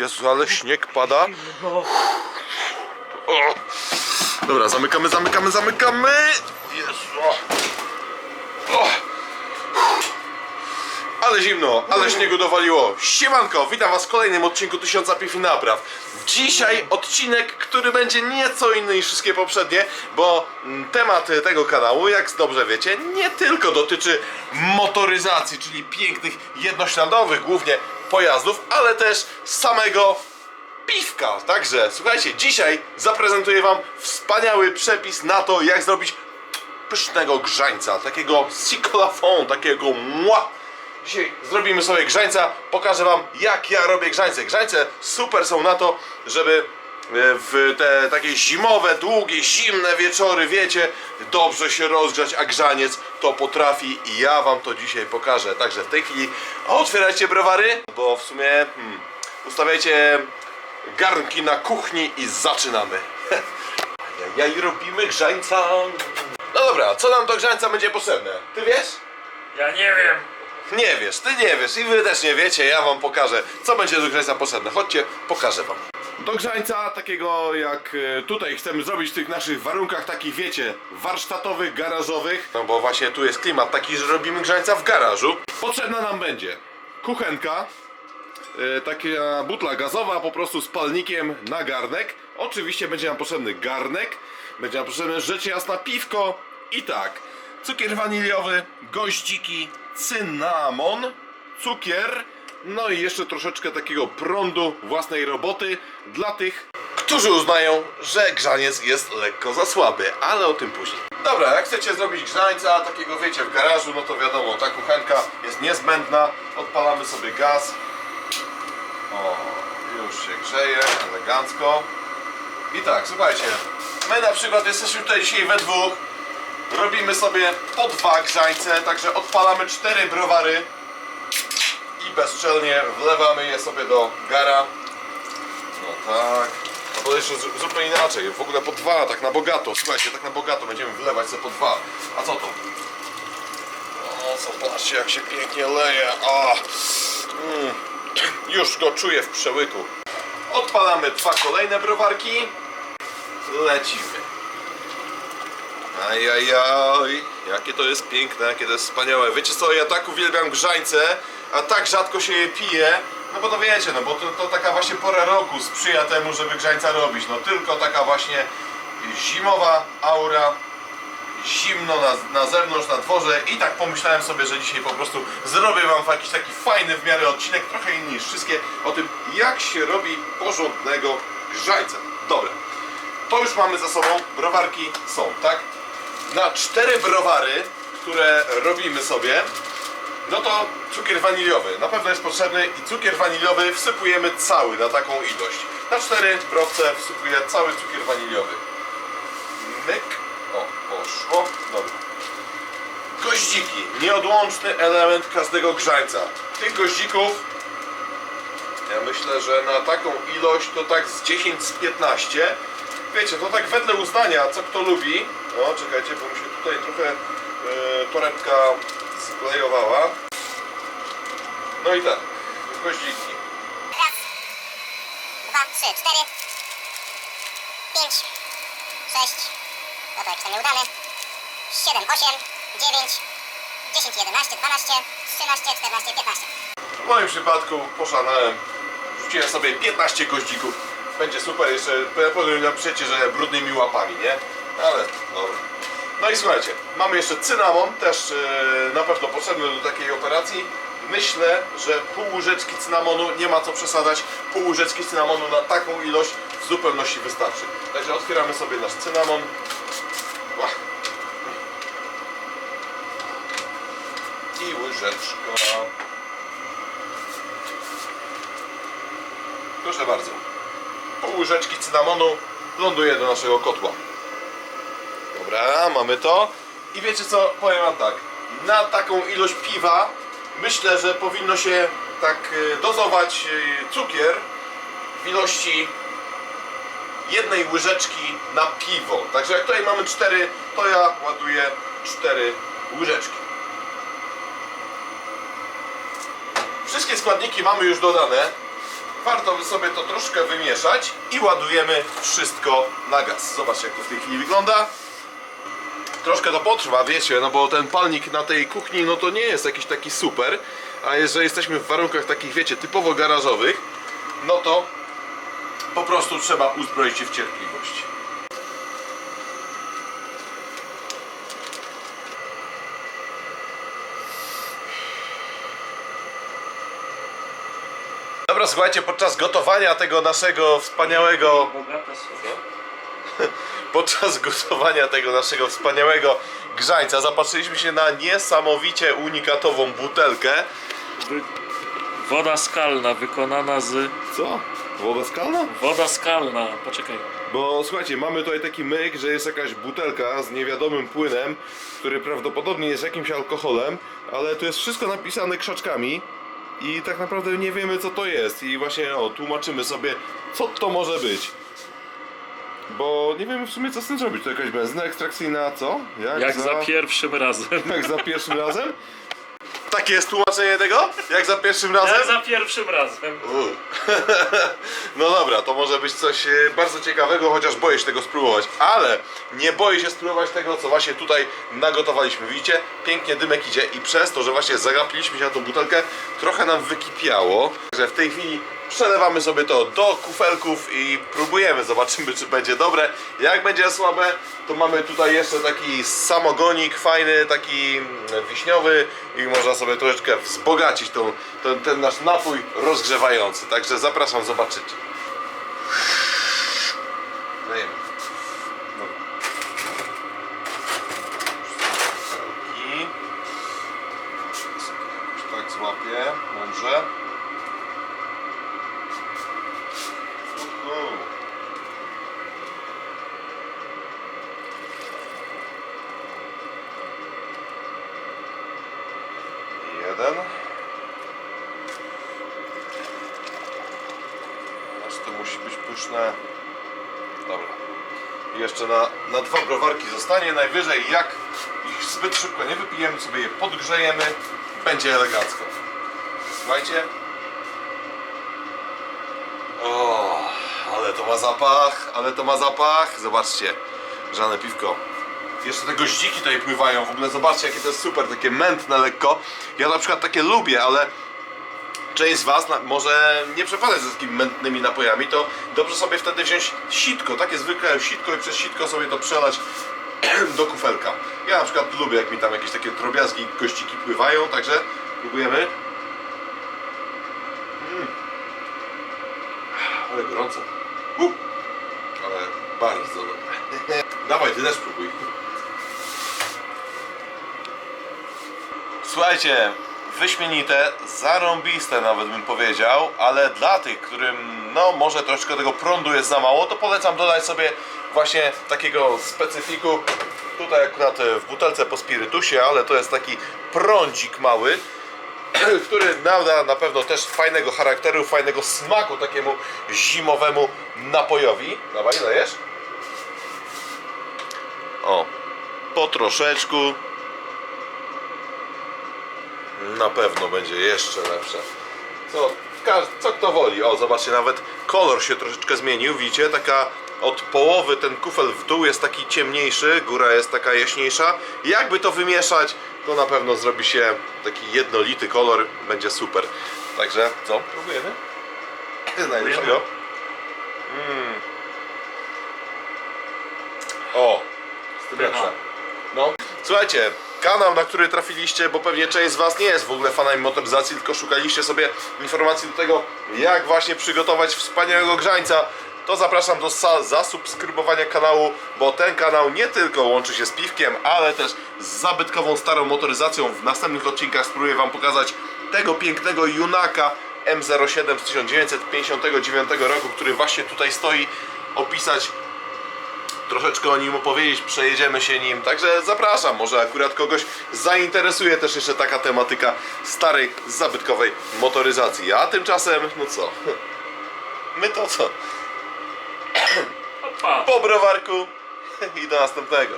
Jezu, ale śnieg pada. O. Dobra, zamykamy, zamykamy, zamykamy. Jezu. O. Ale zimno, ale śniegu dowaliło. Siemanko, witam was w kolejnym odcinku Tysiąca Piw i Napraw. Dzisiaj odcinek, który będzie nieco inny niż wszystkie poprzednie, bo mm, temat tego kanału, jak dobrze wiecie, nie tylko dotyczy motoryzacji, czyli pięknych, jednośladowych głównie pojazdów, ale też samego piwka. Także słuchajcie, dzisiaj zaprezentuję wam wspaniały przepis na to, jak zrobić pysznego grzańca, takiego sikolafon, takiego mła. Dzisiaj zrobimy sobie grzańca, pokażę wam jak ja robię grzańce. Grzańce super są na to, żeby w te takie zimowe, długie, zimne wieczory, wiecie, dobrze się rozgrzać, a grzaniec to potrafi i ja wam to dzisiaj pokażę. Także w tej chwili otwierajcie browary, bo w sumie hmm, ustawiajcie garnki na kuchni i zaczynamy. Ja i robimy grzańca. No dobra, co nam do grzańca będzie potrzebne? Ty wiesz? Ja nie wiem. Nie wiesz, ty nie wiesz i wy też nie wiecie, ja wam pokażę, co będzie do grzańca potrzebne. Chodźcie, pokażę wam. Do grzańca takiego jak e, tutaj chcemy zrobić w tych naszych warunkach takich wiecie, warsztatowych, garażowych. No bo właśnie tu jest klimat taki, że robimy grzańca w garażu. Potrzebna nam będzie kuchenka, e, taka butla gazowa po prostu z palnikiem na garnek. Oczywiście będzie nam potrzebny garnek, będzie nam potrzebne rzecz jasna piwko i tak. Cukier waniliowy, goździki, cynamon, cukier, no i jeszcze troszeczkę takiego prądu własnej roboty dla tych, którzy uznają, że grzaniec jest lekko za słaby, ale o tym później. Dobra, jak chcecie zrobić grzańca takiego wiecie w garażu, no to wiadomo, ta kuchenka jest niezbędna. Odpalamy sobie gaz. O, już się grzeje, elegancko. I tak, słuchajcie, my na przykład jesteśmy tutaj dzisiaj we dwóch. Robimy sobie po dwa grzańce, także odpalamy cztery browary i bezczelnie wlewamy je sobie do gara. No tak. No to jeszcze z- zróbmy inaczej, w ogóle po dwa, tak na bogato. Słuchajcie, tak na bogato będziemy wlewać sobie po dwa. A co to? O, zobaczcie jak się pięknie leje. O, mm. Już go czuję w przełyku. Odpalamy dwa kolejne browarki. Lecimy. Ajajaj, jakie to jest piękne, jakie to jest wspaniałe. Wiecie co, ja tak uwielbiam grzańce, a tak rzadko się je pije. No bo to wiecie, no bo to, to taka właśnie pora roku sprzyja temu, żeby grzańca robić. No tylko taka właśnie zimowa aura, zimno na, na zewnątrz, na dworze i tak pomyślałem sobie, że dzisiaj po prostu zrobię wam jakiś taki fajny w miarę odcinek, trochę inny niż wszystkie, o tym jak się robi porządnego grzańca. Dobra, to już mamy za sobą, browarki są, tak? Na cztery browary, które robimy sobie, no to cukier waniliowy na pewno jest potrzebny i cukier waniliowy wsypujemy cały na taką ilość. Na cztery browce wsypuję cały cukier waniliowy. Myk. O, poszło. Dobra. Goździki. Nieodłączny element każdego grzańca. Tych goździków ja myślę, że na taką ilość to tak z 10 z 15. Wiecie, to tak wedle uznania, co kto lubi. O, czekajcie, bo mi się tutaj trochę yy, torebka sklejowała. No i tak, goździki. Raz, dwa, trzy, cztery, pięć, sześć, no to jakiś tam nieudany, siedem, osiem, dziewięć, dziesięć, jedenaście, dwanaście, trzynaście, czternaście, piętnaście. W moim przypadku poszanałem, rzuciłem sobie 15 goździków. Będzie super, jeszcze powiem napiszecie, że brudnymi łapami, nie? Ale dobra. No i słuchajcie, mamy jeszcze cynamon, też e, na pewno potrzebny do takiej operacji. Myślę, że pół łyżeczki cynamonu, nie ma co przesadzać, pół łyżeczki cynamonu na taką ilość w zupełności wystarczy. Także otwieramy sobie nasz cynamon. Ła. I łyżeczka. Proszę bardzo. Pół łyżeczki cynamonu ląduje do naszego kotła. Dobra, mamy to. I wiecie co, powiem wam tak. Na taką ilość piwa myślę, że powinno się tak y, dozować y, cukier w ilości jednej łyżeczki na piwo. Także jak tutaj mamy cztery, to ja ładuję cztery łyżeczki. Wszystkie składniki mamy już dodane. warto by sobie to troszkę wymieszać i ładujemy wszystko na gaz. Zobaczcie jak to w tej chwili wygląda. Troszkę to potrwa, wiecie, no bo ten palnik na tej kuchni no to nie jest jakiś taki super, a jeżeli jesteśmy w warunkach takich, wiecie, typowo garażowych, no to po prostu trzeba uzbroić się w cierpliwość. Dobra, słuchajcie, podczas gotowania tego naszego wspaniałego Bogate są. Podczas gotowania tego naszego wspaniałego grzańca zapatrzyliśmy się na niesamowicie unikatową butelkę. Woda skalna wykonana z... Co? Woda skalna? Woda skalna, poczekaj. Bo słuchajcie, mamy tutaj taki myk, że jest jakaś butelka z niewiadomym płynem, który prawdopodobnie jest jakimś alkoholem, ale to jest wszystko napisane krzaczkami i tak naprawdę nie wiemy co to jest i właśnie o, tłumaczymy sobie co to może być. Bo nie wiemy w sumie co z tym zrobić. To jakaś benzyna ekstrakcyjna, co? Jak za pierwszym razem. Jak za pierwszym razem? Takie jest tłumaczenie tego? Jak za pierwszym razem? Jak za pierwszym razem. U. No dobra, to może być coś e, bardzo ciekawego, chociaż boję się tego spróbować. Ale nie boję się spróbować tego, co właśnie tutaj nagotowaliśmy. Widzicie? Pięknie dymek idzie i przez to, że właśnie zagapiliśmy się na tą butelkę, trochę nam wykipiało. Także w tej chwili przelewamy sobie to do kufelków i próbujemy, zobaczymy czy będzie dobre. Jak będzie słabe, to mamy tutaj jeszcze taki samogonik fajny, taki wiśniowy i można sobie troszeczkę wzbogacić tą, ten, ten nasz napój rozgrzewający. Także zapraszam zobaczyć. Pyszne. Dobra. I jeszcze na, na dwa browarki zostanie. Najwyżej jak ich zbyt szybko nie wypijemy, sobie je podgrzejemy, będzie elegancko. Słuchajcie. O, ale to ma zapach, ale to ma zapach. Zobaczcie, grzane piwko. Jeszcze te goździki tutaj pływają. W ogóle zobaczcie, jakie to jest super, takie mętne lekko. Ja na przykład takie lubię, ale część z Was może nie przepadać za takimi mętnymi napojami, to dobrze sobie wtedy wziąć sitko, takie zwykłe sitko i przez sitko sobie to przelać do kufelka. Ja na przykład lubię, jak mi tam jakieś takie drobiazgi, gościki pływają, także próbujemy. Mm. Ale gorąco. Uh. Ale bardzo dobre. Dawaj, ty też próbuj. Słuchajcie, wyśmienite, zarąbiste nawet bym powiedział, ale dla tych, którym no może troszkę tego prądu jest za mało, to polecam dodać sobie właśnie takiego specyfiku. Tutaj akurat e, w butelce po spirytusie, ale to jest taki prądzik mały, który nada na pewno też fajnego charakteru, fajnego smaku takiemu zimowemu napojowi. Dawaj? O, po troszeczku. Na pewno będzie jeszcze lepsze. Co, co kto woli. O, zobaczcie, nawet kolor się troszeczkę zmienił. Widzicie, taka od połowy ten kufel w dół jest taki ciemniejszy, góra jest taka jaśniejsza. Jakby to wymieszać, to na pewno zrobi się taki jednolity kolor. Będzie super. Także, co? Próbujemy? Najlepszego. Mm. O, lepsze. No. Słuchajcie, kanał, na który trafiliście, bo pewnie część z Was nie jest w ogóle fanami motoryzacji, tylko szukaliście sobie informacji do tego, jak właśnie przygotować wspaniałego grzańca, to zapraszam do zasubskrybowania kanału, bo ten kanał nie tylko łączy się z piwkiem, ale też z zabytkową starą motoryzacją. W następnych odcinkach spróbuję Wam pokazać tego pięknego Junaka M07 z 1959 roku, który właśnie tutaj stoi, opisać troszeczkę o nim opowiedzieć, przejedziemy się nim, także zapraszam, może akurat kogoś zainteresuje też jeszcze taka tematyka starej, zabytkowej motoryzacji. A tymczasem, no co? My to co? Po browarku i do następnego.